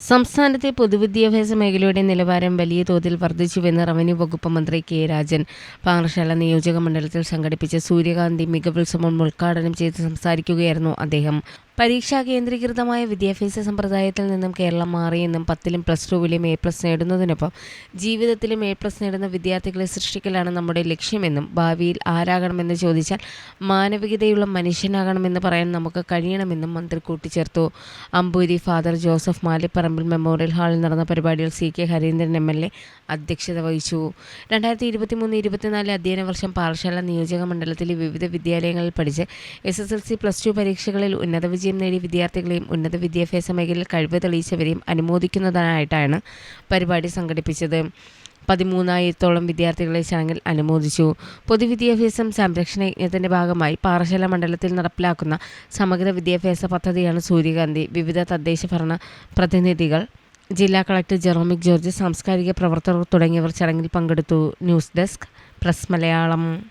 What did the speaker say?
സംസ്ഥാനത്തെ പൊതുവിദ്യാഭ്യാസ മേഖലയുടെ നിലവാരം വലിയ തോതിൽ വർദ്ധിച്ചുവെന്ന് റവന്യൂ വകുപ്പ് മന്ത്രി കെ രാജൻ പാറശാല നിയോജക മണ്ഡലത്തിൽ സംഘടിപ്പിച്ച സൂര്യകാന്തി മികവുത്സവം ഉദ്ഘാടനം ചെയ്ത് സംസാരിക്കുകയായിരുന്നു അദ്ദേഹം. പരീക്ഷാ കേന്ദ്രീകൃതമായ വിദ്യാഭ്യാസ സമ്പ്രദായത്തിൽ നിന്നും കേരളം മാറിയെന്നും പത്തിലും പ്ലസ് ടുവിലും എ പ്ലസ് നേടുന്നതിനൊപ്പം ജീവിതത്തിലും എ പ്ലസ് നേടുന്ന വിദ്യാർത്ഥികളെ സൃഷ്ടിക്കലാണ് നമ്മുടെ ലക്ഷ്യമെന്നും ഭാവിയിൽ ആരാകണമെന്ന് ചോദിച്ചാൽ മാനവികതയുള്ള മനുഷ്യനാകണമെന്ന് പറയാൻ നമുക്ക് കഴിയണമെന്നും മന്ത്രി കൂട്ടിച്ചേർത്തു. Amboori father Joseph Malipparambil memorial ഹാളിൽ നടന്ന പരിപാടിയിൽ C K Harindran M L A അധ്യക്ഷത വഹിച്ചു. രണ്ടായിരത്തി ഇരുപത്തിമൂന്ന് ഇരുപത്തിനാല് അധ്യയന വർഷം പാറശാല നിയോജക മണ്ഡലത്തിലെ വിവിധ വിദ്യാലയങ്ങളിൽ പഠിച്ച് S S L C plus two പരീക്ഷകളിൽ ഉന്നത വിജയം നേടിയ വിദ്യാർത്ഥികളെയും ഉന്നത വിദ്യാഭ്യാസ മേഖലയിൽ കഴിവ് തെളിയിച്ചവരെയും അനുമോദിക്കുന്നതിനായിട്ടാണ് പരിപാടി സംഘടിപ്പിച്ചത്. പതിമൂന്നായിരത്തോളം വിദ്യാർത്ഥികളെ ചടങ്ങിൽ അനുമോദിച്ചു. പൊതുവിദ്യാഭ്യാസം സംരക്ഷണ യജ്ഞത്തിന്റെ ഭാഗമായി പാറശാല മണ്ഡലത്തിൽ നടപ്പിലാക്കുന്ന സമഗ്ര വിദ്യാഭ്യാസ പദ്ധതിയാണ് സൂര്യകാന്തി. വിവിധ തദ്ദേശ ഭരണ പ്രതിനിധികൾ ജില്ലാ കളക്ടർ ജെറോമിക് ജോർജ് സാംസ്കാരിക പ്രവർത്തകർ തുടങ്ങിയവർ ചടങ്ങിൽ പങ്കെടുത്തു. News desk press Malayalam.